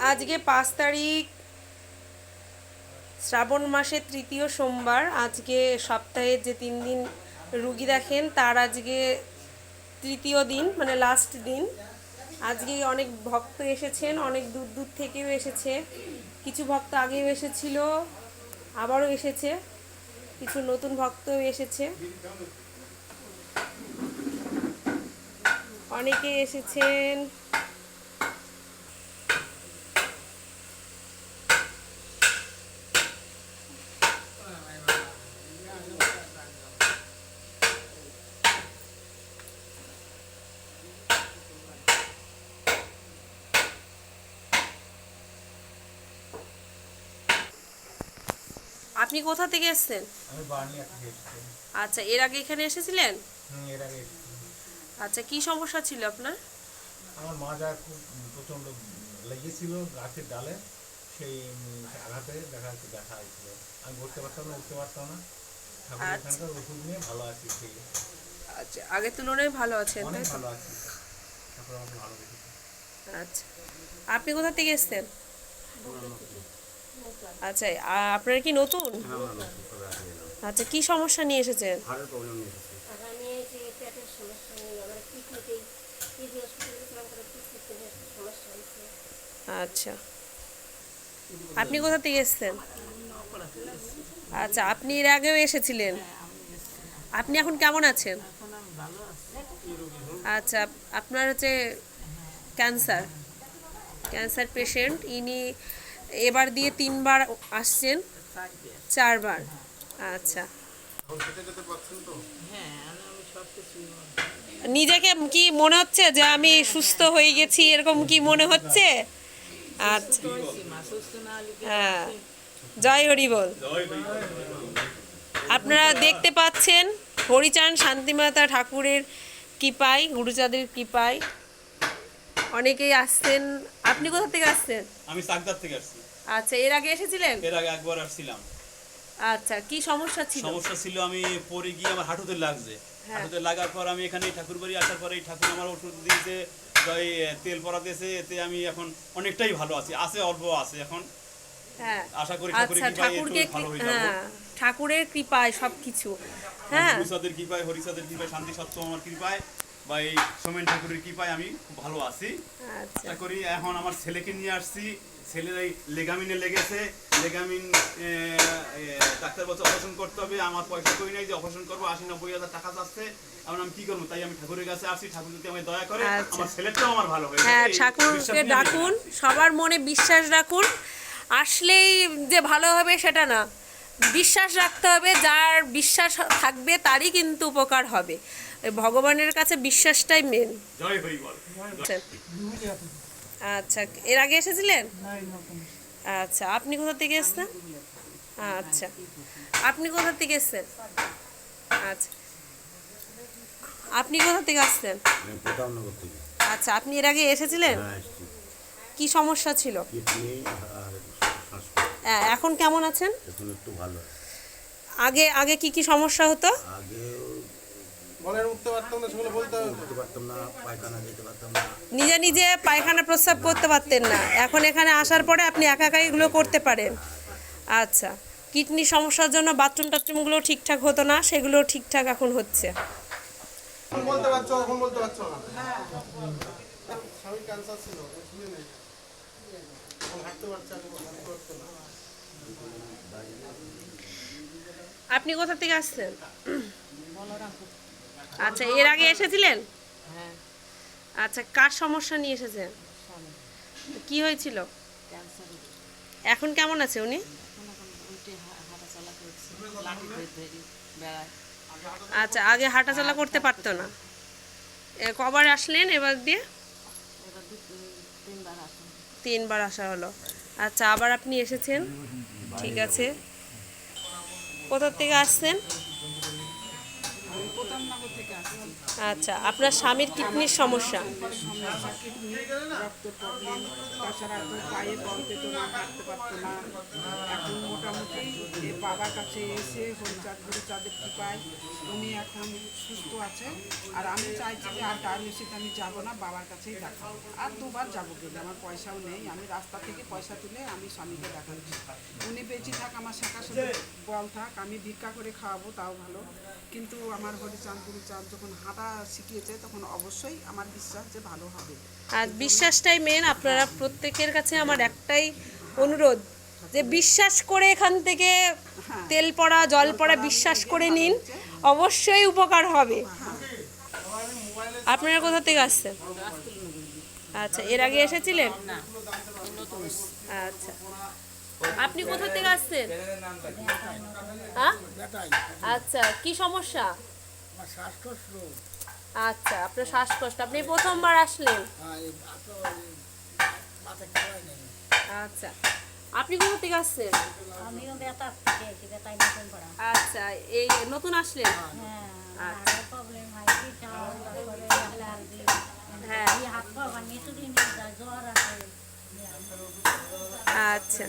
আজকে পাঁচ তারিখ, শ্রাবণ মাসের তৃতীয় সোমবার। আজকে সপ্তাহের যে তিন দিন রুগী দেখেন, তার আজকে তৃতীয় দিন মানে লাস্ট দিন। আজকে অনেক ভক্ত এসেছেন, অনেক দূর দূর থেকেও এসেছে। কিছু ভক্ত আগেও এসেছিল, আবারও এসেছে। কিছু নতুন ভক্তও এসেছে। অনেকে এসেছেন। আপনি কোথা থেকে এসেছেন আমি বার্নিয়া থেকে এসেছি। আচ্ছা এর আগে এখানে এসেছিলেন? হুম, এর আগে আচ্ছা কি সমস্যা ছিল আপনার? আমার মাজা খুব প্রচণ্ড লেগেছিল গাছের ডালে সেই আঘাতে দেখা যাচ্ছে দেখা হয়েছিল। আমি ঘুরতে পারতাম না উঠতে পারতাম না। ঠাকুর আচ্ছা। এখানকার ওষুধ নিয়ে ভালো আছি সেই। আচ্ছা আগের তুলনায় ভালো আছেন অনেক তাই তো? ভালো আছি। ঠাকুর আমাকে ভালো আচ্ছা। আপনি কোথা থেকে এসেছেন? আচ্ছা আপনার কি নতুন? আচ্ছা কি সমস্যা নিয়ে এসেছেন আচ্ছা। আপনি কোথা থেকে এসেছেন? আচ্ছা আপনি এর আগেও এসেছিলেন। আপনি এখন কেমন আছেন? আচ্ছা আপনার হচ্ছে ক্যান্সার। ক্যান্সার পেশেন্ট ইনি এবার দিয়ে তিনবার আসছেন? চারবার? আচ্ছা। নিজেকে কি মনে হচ্ছে যে আমি সুস্থ হয়ে গেছি? এরকম কি মনে হচ্ছে? আচ্ছা। হ্যাঁ। জয় হরি বল। আপনারা দেখতে পাচ্ছেন হরিচাঁদ শান্তিমাতা ঠাকুরের কৃপায়, গুরুচাঁদের কৃপায়। অনেকেই আসছেন। আপনি কোথা থেকে আসছেন? আমি সাকদার থেকে আসছি। আচ্ছা এর আগে এসেছিলেন? এর আগে একবার আসছিলাম। আচ্ছা কি সমস্যা ছিল? সমস্যা ছিল আমি পরে গিয়ে আমার হাঁটুতে লাগছে। হ্যাঁ। হাঁটুতে লাগার পর আমি এখানে ঠাকুর বাড়ি আসার পরে এই ঠাকুর আমার ওষুধ দিয়েছে তেল পরা দিয়েছে এতে আমি এখন অনেকটাই ভালো আছি। আছে অল্প আছে এখন। হ্যাঁ। আশা করি ঠাকুরের আচ্ছা কৃপায় ভালো হয়ে যাব। হ্যাঁ ঠাকুরের কৃপায় সবকিছু। হ্যাঁ। হরিচাঁদের কৃপায় হরিচাঁদের কৃপায় শান্তি সত্য আমার কৃপায়। বা এই সোমেন ঠাকুরের কৃপায় আমি খুব ভালো আছি। আচ্ছা। আশা করি এখন আমার ছেলেকে নিয়ে আসছি। ছেলের এই লেগামিনে লেগেছে। লেগামিন ডাক্তার বলছে অপারেশন করতে হবে। আমার পয়সা করি নাই যে অপারেশন করব। আশি নব্বই হাজার টাকা চাচ্ছে এখন আমি কি করব? তাই আমি ঠাকুরের কাছে আসছি ঠাকুর যদি আমায় দয়া করে আচ্ছা। আমার ছেলেটাও আমার ভালো হয়ে হ্যাঁ ঠাকুরকে ডাকুন। সবার মনে বিশ্বাস রাখুন। আসলেই যে ভালো হবে সেটা না। বিশ্বাস রাখতে হবে। যার বিশ্বাস থাকবে তারই কিন্তু উপকার হবে। ভগবানের কাছে বিশ্বাসটাই মেন জয় আচ্ছা। এর আগে এসেছিলেন? আচ্ছা আপনি কোথা থেকে এসছেন? আচ্ছা আপনি কোথা থেকে এসছেন? আচ্ছা আপনি কোথা থেকে আসছেন? আমি প্রতাপনগর থেকে। আচ্ছা আপনি এর আগে এসেছিলেন? হ্যাঁ কি সমস্যা ছিল? হ্যাঁ, এখন কেমন আছেন? এখন একটু ভালো। আগে আগে কি কি সমস্যা হতো? আগেও উঠতে পারতাম না সেগুলো বলতে উঠতে পারতাম না পায়খানা যেতে পারতাম না। নিজে নিজে পায়খানা প্রস্রাব করতে পারতেন না। এখন এখানে আসার পরে আপনি একা একাই এগুলো করতে পারেন। আচ্ছা কিডনি সমস্যার জন্য বাথরুম টাথরুমগুলো ঠিকঠাক হতো না সেগুলো ঠিকঠাক এখন হচ্ছে। বলতে পারছ এখন বলতে পারছ না? স্বামীর ক্যান্সার ছিল শুনে নেই। হাঁটতে পারছে এখন হাঁটতে পারতো না? আপনি কোথা থেকে আসছেন? আচ্ছা এর আগে এসেছিলেন? আচ্ছা কার সমস্যা নিয়ে এসেছেন? কি হয়েছিল? এখন কেমন আছে উনি? আচ্ছা আগে হাঁটাচলা করতে পারতো না। কবার আসলেন এবার দিয়ে? তিনবার আসা হলো। আচ্ছা আবার আপনি এসেছেন? ঠিক আছে। কোথার থেকে আসছেন? আচ্ছা আপনার স্বামীর কিডনির সমস্যা? তাছাড়া তো পায়ে বল পেত না না এখন মোটামুটি বাবার কাছে এসে হরিচাঁদ গুরুচাঁদের কৃপায় উনি এখন সুস্থ আছে আর আমি চাইছি যে আর ডায়ালিসিস আমি যাব না বাবার কাছেই দেখাবো আর দুবার যাব গেলে আমার পয়সাও নেই আমি রাস্তা থেকে পয়সা তুলে আমি স্বামীকে দেখাচ্ছি উনি বেঁচে থাক আমার শাখা বল থাক আমি ভিক্ষা করে, খাওয়াবো, তাও ভালো। কিন্তু আমার হরিচাঁদ যখন হাঁটা শিখিয়েছে তখন অবশ্যই আমার বিশ্বাস যে ভালো হবে। আর বিশ্বাসটাই মেন আপনারা প্রত্যেকের কাছে আমার একটাই অনুরোধ যে বিশ্বাস করে এখান থেকে তেল পড়া জল পড়া বিশ্বাস করে নিন অবশ্যই উপকার হবে। আপনারা কোথা থেকে আসছেন? আচ্ছা এর আগে এসেছিলেন? আচ্ছা। আপনি কোথা থেকে আসছেন? হ্যাঁ? আচ্ছা কি সমস্যা? আচ্ছা আপনার শ্বাসকষ্ট। আপনি প্রথমবার আসলেন? আচ্ছা আপনি কোথা থেকে আসছেন? আমিও নতুন করা আচ্ছা এই নতুন আসলেন? হ্যাঁ আচ্ছা। প্রবলেম হয় তারপরে অ্যালার্জি। হ্যাঁ। এই হাত পা চুরি নিয়ে যায় জ্বর আছে আচ্ছা।